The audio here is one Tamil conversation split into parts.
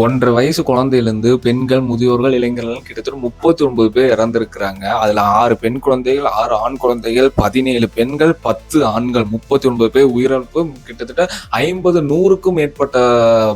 ஒன்றரை வயசு குழந்தையிலேருந்து பெண்கள் முதியோர்கள் இளைஞர்கள் கிட்டத்தட்ட முப்பத்தி ஒன்பது பேர் இறந்திருக்கிறாங்க. அதுல ஆறு பெண் குழந்தைகள் ஆறு ஆண் குழந்தைகள் பதினேழு பெண்கள் பத்து ஆண்கள் முப்பத்தி ஒன்பது பேர் உயிரிழப்பு. கிட்டத்தட்ட ஐம்பது நூறுக்கும் மேற்பட்ட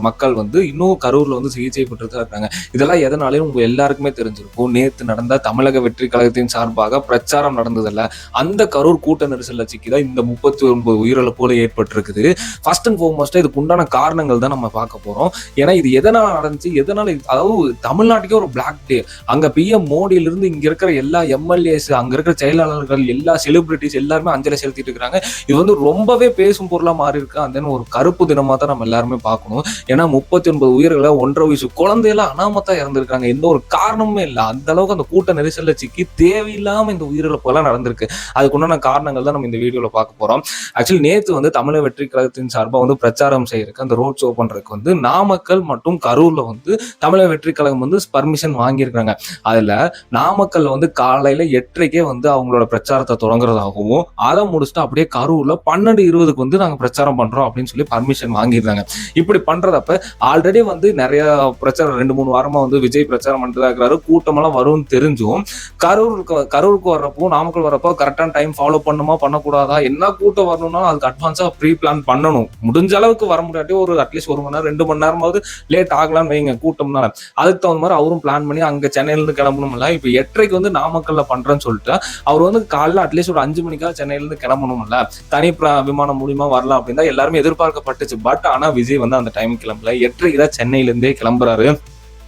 மக்கள் வந்து இன்னும் கரூர்ல வந்து சிகிச்சை பெற்று தான் இருக்காங்க. இதெல்லாம் எதனாலையும் உங்க எல்லாருக்குமே தெரிஞ்சிருக்கும். நேத்து நடந்த தமிழக வெற்றி கழகத்தின் சார்பாக பிரச்சாரம் நடந்ததில்ல. அந்த கரூர் கூட்ட நெரிசல்ல சிக்கிதான் இந்த முப்பத்தி ஒன்பது உயிரிழப்புகள் ஏற்பட்டிருக்குது. ஃபர்ஸ்ட் அண்ட் ஃபோர்மோஸ்டா இதுக்கு உண்டான காரணங்கள் தான் நம்ம பார்க்க போறோம். ஏன்னா இது எதனால நடந்துச்சு. எதனால அதாவது தமிழ்நாட்டுக்கே ஒரு பிளாக் டே அங்க பிஎம் மோடியில இருந்து இங்க இருக்கிற எல்லா எம்எல்ஏஸ் அங்க இருக்கிற செயலாளர்கள் எல்லா செலிபிரிட்டிஸ் எல்லாருமே அஞ்சலி செலுத்திட்டு இருக்காங்க இது வந்து ரொம்பவே பேசும் பொருளா மாறி இருக்கு. அந்த ஒரு கருப்பு தினமா தான் நம்ம எல்லாருமே பார்க்கணும். ஏன்னா முப்பத்தி ஒன்பது உயிர்களை ஒன்றரை வயசு குழந்தையெல்லாம் அனாமத்தா இறந்திருக்காங்க. எந்த ஒரு காரணமுமே இல்லை. அந்த அளவுக்கு அந்த கூட்ட நெரிசல்ல சிக்கி தேவையில்லாம இந்த உயிரிழப்பு எல்லாம் நடந்திருக்கு. அதுக்குண்டான காரணங்கள் தான் நம்ம இந்த வீடியோல பார்க்க போறோம். ஆக்சுவலி நேத்து வந்து தமிழக வெற்றி கழகத்தின் சார்பாக வந்து பிரச்சாரம் செய்யறதுக்கு அந்த ரோட் ஷோ பண்றதுக்கு வந்து நாமக்கல் மற்றும் கரூரில் வந்து தமிழக வெற்றி கழகம் வந்து பர்மிஷன் வாங்கியிருக்காங்க அதில் நாமக்கல்ல வந்து காலையில் எட்டரைக்கே வந்து அவங்களோட பிரச்சாரத்தை தொடங்குறதாகவும் அதை முடிச்சுட்டு அப்படியே கரூரில் பன்னெண்டு இருபதுக்கு வந்து நாங்கள் பிரச்சாரம் பண்ணுறோம் அப்படின்னு சொல்லி பர்மிஷன் வாங்கியிருந்தாங்க. இப்படி பண்ணுறதப்ப ஆல்ரெடி வந்து நிறைய பிரச்சாரம் ரெண்டு மூணு வாரமாக வந்து விஜய் பிரச்சாரம் பண்ணிட்டு இருக்கிறாரு. கூட்டமெல்லாம் வரும்னு தெரிஞ்சும் கரூருக்கு கரூருக்கு வர்றப்போ நாமக்கல் வர்றப்போ கரெக்டான டைம் ஃபாலோ பண்ணுமா பண்ணக்கூடாதா என்ன கூட்டம் வரணும்னா அதுக்கு அட்வான்ஸாக ப்ரீ பிளான் பண்ணணும். முடிஞ்ச அளவுக்கு வர முடியாட்டி ஒரு அட்லீஸ்ட் ஒரு மணி நேரம் ரெண்டு மணி நேரமாவது லேட் பார்க்கலாம்னு வைங்க கூட்டம்னா அதுக்கு தகுந்த மாதிரி அவரும் பிளான் பண்ணி அங்கே சென்னையிலேருந்து கிளம்பணும்ல. இப்போ எட்டரைக்கு வந்து நாமக்கல்ல பண்றேன்னு சொல்லிட்டு அவர் வந்து காலைல அட்லீஸ்ட் ஒரு அஞ்சு மணிக்கா சென்னையிலேருந்து கிளம்பணும்ல. தனி விமானம் மூலியமா வரலாம் அப்படின்னு தான் எல்லாருமே எதிர்பார்க்கப்பட்டுச்சு. பட் ஆனால் விஜய் வந்து அந்த டைம் கிளம்பல. எட்டரைக்கு தான் சென்னையிலேருந்தே கிளம்புறாரு.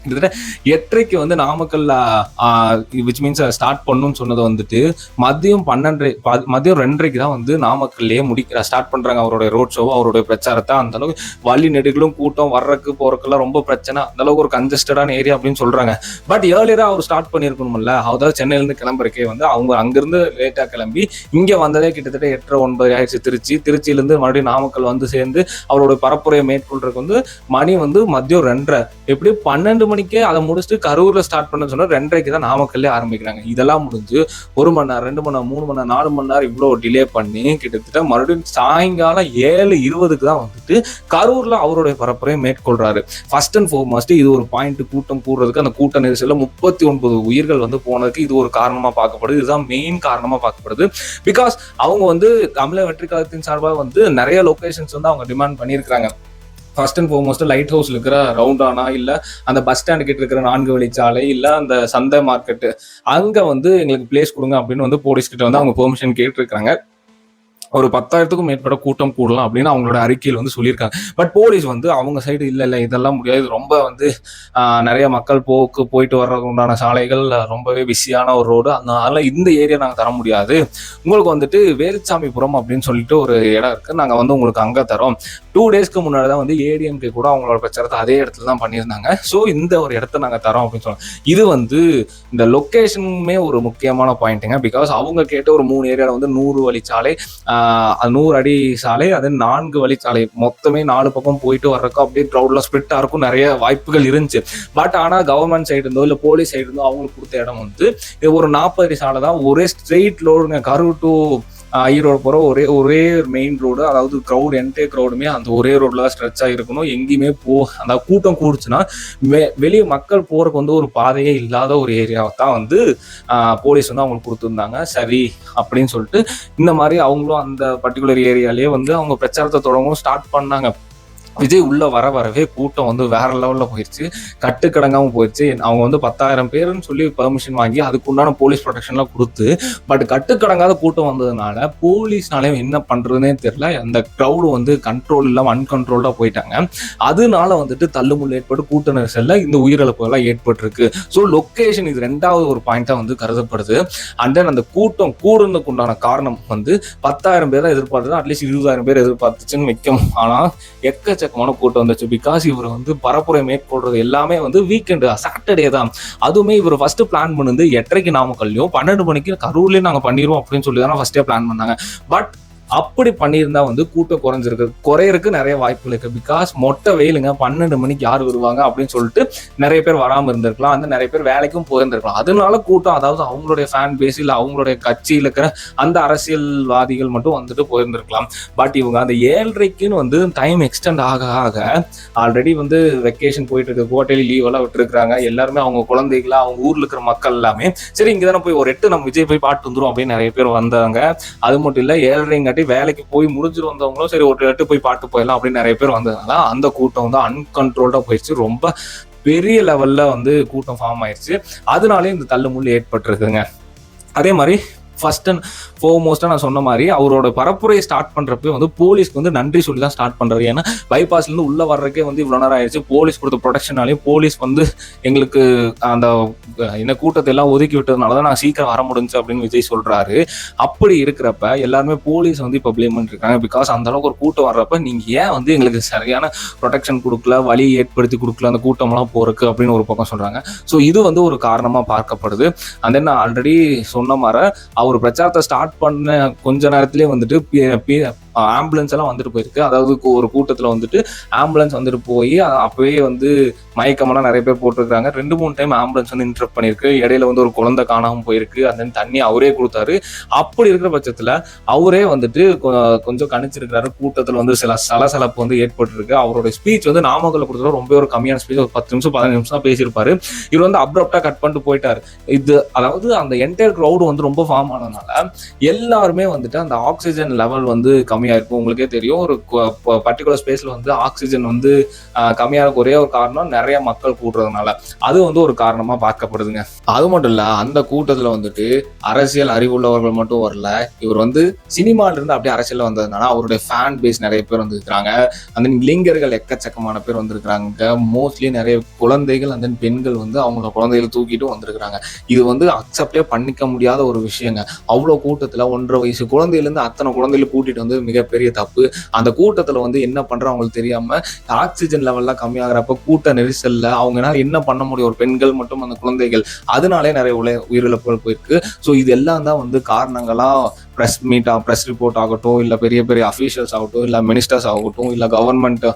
கிட்டத்தட்ட எட்டரைக்கு வந்து நாமக்கல்ல விச் மீன்ஸ் ஸ்டார்ட் பண்ணுன்னு சொன்னது வந்துட்டு மதியம் பன்னெண்டரை மதியம் ரெண்டரைக்கு தான் வந்து நாமக்கல்லையே முடிக்கிற ஸ்டார்ட் பண்றாங்க அவருடைய ரோட் ஷோவும் அவருடைய பிரச்சாரத்தை. அந்த அளவுக்கு வழி நெடுகளும் கூட்டம் வர்றதுக்கு போறதுக்கெல்லாம் ரொம்ப பிரச்சனை. அந்த அளவுக்கு ஒரு கன்ஜஸ்டடான ஏரியா அப்படின்னு சொல்றாங்க. பட் ஏர்லியரா அவர் ஸ்டார்ட் பண்ணிருக்கணும்ல அதாவது சென்னையில இருந்து கிளம்புறக்கே வந்து அவங்க அங்கிருந்து லேட்டா கிளம்பி இங்க வந்ததே கிட்டத்தட்ட எட்டரை ஒன்பது ஆயிடுச்சு. திருச்சி திருச்சியில இருந்து மறுபடியும் நாமக்கல் வந்து சேர்ந்து அவருடைய பரப்புரையை மேற்கொள்றதுக்கு வந்து மணி வந்து மதியம் ரெண்டரை. எப்படி? பன்னெண்டு மணிக்கே அதை முடிச்சுட்டு கரூர்ல ஸ்டார்ட் பண்ண சொன்னா ரெண்டரைக்கு தான் நாமக்கல்லே ஆரம்பிக்கிறாங்க. இதெல்லாம் முடிஞ்சு ஒரு மணி நேரம் ரெண்டு மணி நேரம் மூணு மணி நேரம் நாலு மணி நேரம் இவ்வளோ டிலே பண்ணி கிட்டத்தட்ட மறுபடியும் சாயங்காலம் ஏழு இருபதுக்கு தான் வந்துட்டு கரூர்ல அவருடைய பரப்புரையை மேற்கொள்றாரு. ஃபர்ஸ்ட் அண்ட் ஃபோர்மோஸ்ட் இது ஒரு பாயிண்ட் கூட்டம் கூடுறதுக்கு அந்த கூட்ட நெரிசலில் முப்பத்தி ஒன்பது உயிர்கள் வந்து போனதுக்கு இது ஒரு காரணமா பார்க்கப்படுது. இதுதான் மெயின் காரணமா பார்க்கப்படுது. பிகாஸ் அவங்க வந்து தமிழக வெற்றி கழகத்தின் சார்பாக வந்து நிறைய லொக்கேஷன்ஸ் வந்து அவங்க டிமாண்ட் பண்ணியிருக்காங்க first and foremost light house இருக்கிற ரவுண்டானா இல்லை அந்த பஸ் ஸ்டாண்டு கிட்ட இருக்கிற நான்கு வழிச்சாலை இல்லை அந்த சந்தை மார்க்கெட்டு அங்கே வந்து எங்களுக்கு பிளேஸ் கொடுங்க அப்படின்னு வந்து போலீஸ் கிட்ட வந்து அவங்க பெர்மிஷன் கேட்டிருக்காங்க ஒரு பத்தாயிரத்துக்கும் மேற்பட்ட கூட்டம் கூடலாம் அப்படின்னு அவங்களோட அறிக்கையில் வந்து சொல்லியிருக்காங்க. பட் போலீஸ் வந்து அவங்க சைடு இல்லை இல்லை இதெல்லாம் முடியாது. ரொம்ப வந்து நிறைய மக்கள் போக்கு போயிட்டு வர்றதுக்கு உண்டான சாலைகள் ரொம்பவே பிஸியான ஒரு ரோடு அதனால இந்த ஏரியா நாங்கள் தர முடியாது. உங்களுக்கு வந்துட்டு வேலுச்சாமிபுரம் அப்படின்னு சொல்லிட்டு ஒரு இடம் இருக்கு. நாங்கள் வந்து உங்களுக்கு அங்கே தரோம். டூ டேஸ்க்கு முன்னாடி தான் வந்து ஏடிஎம்கே கூட அவங்களோட பிரச்சாரத்தை அதே இடத்துல தான் பண்ணியிருந்தாங்க. ஸோ இந்த ஒரு இடத்த நாங்கள் தரோம் அப்படின்னு சொன்னாங்க. இது வந்து இந்த லொக்கேஷனுமே ஒரு முக்கியமான பாயிண்ட்டுங்க பிகாஸ் அவங்க கேட்ட ஒரு மூணு ஏரியாவில் வந்து நூறு வழிச்சாலை நூறு அடி சாலை அது நான்கு வழிச்சாலை மொத்தமே நாலு பக்கம் போயிட்டு வர்றதுக்கும் அப்படியே க்ரௌட்ல ஸ்ப்ளிட்டாக இருக்கும். நிறைய வாய்ப்புகள் இருந்துச்சு. பட் ஆனால் கவர்மெண்ட் சைடு இருந்தோ இல்லை போலீஸ் சைடு இருந்தோ அவங்களுக்கு கொடுத்த இடம் வந்து ஒரு நாற்பது அடி சாலை தான். ஒரே ஸ்ட்ரெயிட் லோடுங்க கரு டு ஈரோடு போகிற ஒரே ஒரே மெயின் ரோடு அதாவது க்ரௌட் என்டே க்ரௌடுமே அந்த ஒரே ரோடில் தான் ஸ்ட்ரெச் ஆகிருக்கணும் எங்கேயுமே போ அந்த கூட்டம் கூடுச்சுன்னா வெ வெளியே மக்கள் போகிறக்கு வந்து ஒரு பாதையே இல்லாத ஒரு ஏரியாவை தான் வந்து போலீஸ் வந்து அவங்களுக்கு கொடுத்துருந்தாங்க. சரி அப்படின்னு சொல்லிட்டு இந்த மாதிரி அவங்களும் அந்த பர்டிகுலர் ஏரியாலேயே வந்து அவங்க பிரச்சாரத்தை தொடங்கவும் ஸ்டார்ட் பண்ணாங்க. விஜய் உள்ள வர வரவே கூட்டம் வந்து வேற லெவல்ல போயிடுச்சு கட்டுக்கடங்காம போயிடுச்சு அவங்க வந்து பத்தாயிரம் பேருன்னு சொல்லி பெர்மிஷன் வாங்கி அதுக்குண்டான போலீஸ் ப்ரொடெக்ஷன்லாம் கொடுத்து பட் கட்டுக்கடங்காத கூட்டம் வந்ததுனால போலீஸ்னாலையும் என்ன பண்றதுனே தெரியல. அந்த க்ரௌடு வந்து கண்ட்ரோல் இல்லாம அன்கண்ட்ரோல்டா போயிட்டாங்க. அதனால வந்துட்டு தள்ளுமுள்ள ஏற்பட்டு கூட்ட நெரிசல்ல இந்த உயிரிழப்புகள்லாம் ஏற்பட்டிருக்கு. ஸோ லொக்கேஷன் இது ரெண்டாவது ஒரு பாயிண்டா வந்து கருதப்படுது. அண்ட் தென் அந்த கூட்டம் கூடுறதுக்கு உண்டான காரணம் வந்து பத்தாயிரம் பேர் தான் எதிர்பார்த்தது. அட்லீஸ்ட் இருபதாயிரம் பேர் எதிர்பார்த்துச்சுன்னு வைக்கும் ஆனா எக்கச்சக்கமான கூட்டம் வந்துச்சு. பிகாஸ் இவர் வந்து பரப்புரை மேற்கொள்றது எல்லாமே வந்து வீக்கெண்டு சாட்டர்டே தான். அதுவுமே இவர் ஃபர்ஸ்ட் பிளான் பண்ணுது எட்டரைக்கு நாமக்கல்லையும் பன்னெண்டு மணிக்கு கரூர்லேயும் நாங்க பண்ணிடுவோம் அப்படின்னு சொல்லி தானே ஃபர்ஸ்டே பிளான் பண்ணாங்க. பட் அப்படி பண்ணியிருந்தா வந்து கூட்டம் குறைஞ்சிருக்கு. குறையறதுக்கு நிறைய வாய்ப்புகள் இருக்கு. பிகாஸ் மொட்டை வெயிலுங்க பன்னெண்டு மணிக்கு யார் வருவாங்க அப்படின்னு சொல்லிட்டு நிறைய பேர் வராமல் இருந்திருக்கலாம். அந்த நிறைய பேர் வேலைக்கும் போயிருந்திருக்கலாம். அதனால கூட்டம் அதாவது அவங்களுடைய ஃபேன் பேஸ் இல்லை அவங்களுடைய கட்சியில் இருக்கிற அந்த அரசியல்வாதிகள் மட்டும் வந்துட்டு போயிருந்திருக்கலாம். பட் இவங்க அந்த ஏழரைக்குன்னு வந்து டைம் எக்ஸ்டெண்ட் ஆக ஆக ஆல்ரெடி வந்து வெக்கேஷன் போயிட்டு இருக்க. கோட்டையில லீவ் எல்லாம் விட்டுருக்காங்க எல்லாருமே அவங்க குழந்தைகளா அவங்க ஊர்ல இருக்கிற மக்கள் எல்லாமே. சரி இங்க தானே போய் ஒரு எட்டு நம்ம விஜய் போய் பாட்டு வந்துரும் அப்படின்னு நிறைய பேர் வந்தாங்க. அது மட்டும் இல்ல ஏழரைங்காட்டி வேலைக்கு போய் முடிஞ்சிட்டு வந்தவங்களும் சரி ஒரு எட்டு போய் பாட்டு போயிடலாம் அப்படின்னு நிறைய பேர் வந்ததுனால அந்த கூட்டம் வந்து அன்கண்ட்ரோல்டா போயிடுச்சு. ரொம்ப பெரிய லெவல்ல வந்து கூட்டம் ஃபார்ம் ஆயிடுச்சு அதனாலே இந்த தள்ளுமுள்ளு ஏற்பட்டிருக்குங்க அதே மாதிரி ஃபர்ஸ்ட் அண்ட் ஃபோர்மோஸ்ட்டாக நான் சொன்ன மாதிரி அவரோட பரப்புரையை ஸ்டார்ட் பண்ணுறப்ப வந்து போலீஸ்க்கு வந்து நன்றி சொல்லி தான் ஸ்டார்ட் பண்ணுறாரு ஏன்னா பைபாஸ்லேருந்து உள்ளே வர்றதுக்கே வந்து இவ்வளோ நேரம் ஆயிடுச்சு. போலீஸ் கொடுத்த ப்ரொடெக்ஷனாலையும் போலீஸ் வந்து எங்களுக்கு அந்த இந்த கூட்டத்தை எல்லாம் ஒதுக்கி விட்டதுனால தான் நான் சீக்கிரம் வர முடிஞ்சு அப்படின்னு விஜய் சொல்கிறாரு அப்படி இருக்கிறப்ப எல்லாருமே போலீஸ் வந்து இப்போ ப்ளேம் பண்ணிருக்காங்க. பிகாஸ் அந்த அளவுக்கு ஒரு கூட்டம் வர்றப்ப நீங்கள் ஏன் வந்து எங்களுக்கு சரியான ப்ரொடெக்ஷன் கொடுக்கல வழி ஏற்படுத்தி கொடுக்கல அந்த கூட்டம்லாம் போறக்கு அப்படின்னு ஒரு பக்கம் சொல்கிறாங்க ஸோ இது வந்து ஒரு காரணமாக பார்க்கப்படுது. அந்த நான் ஆல்ரெடி சொன்ன மாதிரி அவர் பிரச்சாரத்தை ஸ்டார்ட் பண்ண கொஞ்ச நேரத்திலே வந்துட்டு ஆம்புலன்ஸ் எல்லாம் வந்துட்டு போயிருக்கு. அதாவது ஒரு கூட்டத்தில் வந்துட்டு ஆம்புலன்ஸ் வந்துட்டு போய் அப்பவே வந்து மயக்கமெல்லாம் நிறைய பேர் போட்டிருக்காங்க. ரெண்டு மூணு டைம் ஆம்புலன்ஸ் வந்து இன்டர்ப்ட் பண்ணியிருக்கு. இடையில வந்து ஒரு குழந்தை காணாமல் போயிருக்கு. அந்த தண்ணி அவரே கொடுத்தாரு. அப்படி இருக்கிற பட்சத்தில் அவரே வந்துட்டு கொ- கொஞ்சம் கணிச்சிருக்கிறாரு. கூட்டத்தில் வந்து சில சலசலப்பு வந்து ஏற்பட்டிருக்கு. அவரோட ஸ்பீச் வந்து நாமக்கல்ல கொடுத்தது ரொம்ப ஒரு கம்மியான ஸ்பீச் ஒரு பத்து நிமிஷம் பதினஞ்சு நிமிஷம் தான் பேசியிருப்பாரு. இவர் வந்து அப்ரப்டா கட் பண்ணிட்டு போயிட்டாரு. இது அதாவது அந்த என்டையர் க்ரௌடு வந்து ரொம்ப ஃபார்ம் ஆனதுனால எல்லாருமே வந்துட்டு அந்த ஆக்சிஜன் லெவல் வந்து கம்மியாக இருக்கும். உங்களுக்கே தெரியும். ஒரு பர்டிகுலர் ஸ்பேஸில் வந்து ஆக்சிஜன் வந்து கம்மியான ஒரே ஒரு காரணம் நிறைய மக்கள் கூடுறதுனால. அது வந்து ஒரு காரணமாக பார்க்கப்படுதுங்க. அது மட்டும் இல்லை அந்த கூட்டத்தில் வந்துட்டு அரசியல் அறிவுள்ளவர்கள் மட்டும் வரல. இவர் வந்து சினிமாலிருந்து அப்படியே அரசியல் வந்ததுனால அவருடைய ஃபேன் பேஸ் நிறைய பேர் வந்திருக்கிறாங்க. அந்த இளைஞர்கள் எக்கச்சக்கமான பேர் வந்திருக்கிறாங்க. மோஸ்ட்லி நிறைய குழந்தைகள் அந்த பெண்கள் வந்து அவங்களோட குழந்தைகளை தூக்கிட்டு வந்திருக்கிறாங்க. இது வந்து அக்செப்டே பண்ணிக்க முடியாத ஒரு விஷயங்க. அவ்வளோ கூட்டத்தில் ஒன்றரை வயசு குழந்தையிலேருந்து அத்தனை குழந்தைகளை கூட்டிட்டு வந்து மிக மிகப்பெரிய தப்பு. அந்த கூட்டத்தில் வந்து என்ன பண்றோம் அவங்களுக்கு தெரியாம ஆக்சிஜன் லெவல்லாம் கம்மியாகிறப்ப கூட்ட நெரிசல்ல அவங்கனால என்ன பண்ண முடியும்? ஒரு பெண்கள் மற்றும் அந்த குழந்தைகள். அதனாலே நிறைய உல உயிரிழப்புகள் போயிருக்கு. ஸோ இதெல்லாம் தான் வந்து காரணங்களாக ப்ரெஸ் மீட் ப்ரெஸ் ரிப்போர்ட் ஆகட்டும் இல்லை பெரிய பெரிய அஃபீஷியல்ஸ் ஆகட்டும் இல்லை மினிஸ்டர்ஸ் ஆகட்டும் இல்லை கவர்மெண்ட்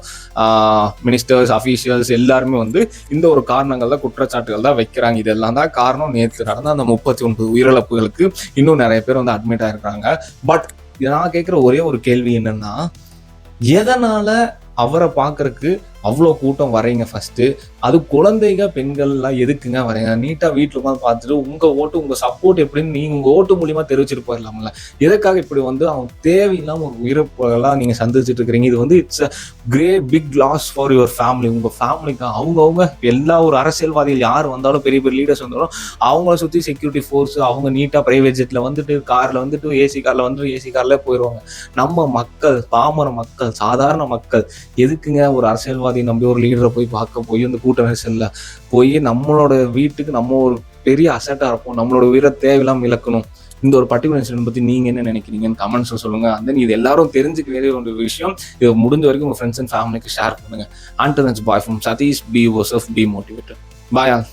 மினிஸ்டர்ஸ் அஃபீஷியல்ஸ் எல்லாருமே வந்து இந்த ஒரு காரணங்கள் தான் குற்றச்சாட்டுகள் தான் வைக்கிறாங்க. இதெல்லாம் தான் காரணம். நேற்று நடந்த அந்த முப்பத்தி ஒன்பது உயிரிழப்புகளுக்கு இன்னும் நிறைய பேர் வந்து அட்மிட் ஆயிருக்காங்க பட் நான் கேட்குற ஒரே ஒரு கேள்வி என்னன்னா எதனால அவரை பார்க்கறக்கு அவ்வளோ கூட்டம் வரீங்க ஃபர்ஸ்ட்டு அது குழந்தைங்க பெண்கள்லாம் எதுக்குங்க வரீங்க நீட்டாக வீட்டில் உட்காந்து பார்த்துட்டு உங்கள் ஓட்டு உங்கள் சப்போர்ட் எப்படின்னு நீங்கள் உங்கள் ஓட்டு மூலியமாக தெரிவிச்சிட்டு போயிடலாம்ல. எதுக்காக இப்படி வந்து அவங்க தேவையில்லாமல் ஒரு உயிரிழப்புகள்லாம் நீங்கள் சந்திச்சுட்டு இருக்கிறீங்க? இது வந்து it's great big loss for your family உங்கள் ஃபேமிலிக்கு அவங்கவுங்க எல்லா ஒரு அரசியல்வாதிகள் யார் வந்தாலும் பெரிய பெரிய லீடர்ஸ் வந்தாலும் அவங்கள சுற்றி செக்யூரிட்டி ஃபோர்ஸ் அவங்க நீட்டாக ப்ரைவேட் ஜெட்டில் வந்துட்டு காரில் வந்துட்டு ஏசி காரில் வந்துட்டு ஏசி காரில் போயிடுவாங்க நம்ம மக்கள் பாமர மக்கள் சாதாரண மக்கள் எதுக்குங்க ஒரு அரசியல்வாதி நம்பி ஒரு லீடரை போய் பார்க்க போய் இந்த கூட்ட நெரிசலில் போய் நம்மளோட வீட்டுக்கு நம்ம ஒரு பெரிய அசட்டாக இருப்போம். நம்மளோட உயிரை தேவையில்லாம இழக்கணும். இந்த ஒரு பர்டிகுலர் இன்சிடென்ட் பத்தி நீங்க என்ன நினைக்கிறீங்கன்னு கமெண்ட்ஸ் சொல்லுங்க. அந்த இது எல்லாரும் தெரிஞ்சுக்க வேண்டிய ஒரு விஷயம். இது முடிஞ்ச வரைக்கும் உங்க ஃப்ரெண்ட்ஸ் அண்ட் ஃபேமிலிக்கு ஷேர் பண்ணுங்க. ஆண்டனஸ் பாய் ஃப்ரம் சதீஷ் பி வோசப் பி மோட்டிவேட்டர் பாய் ஆல்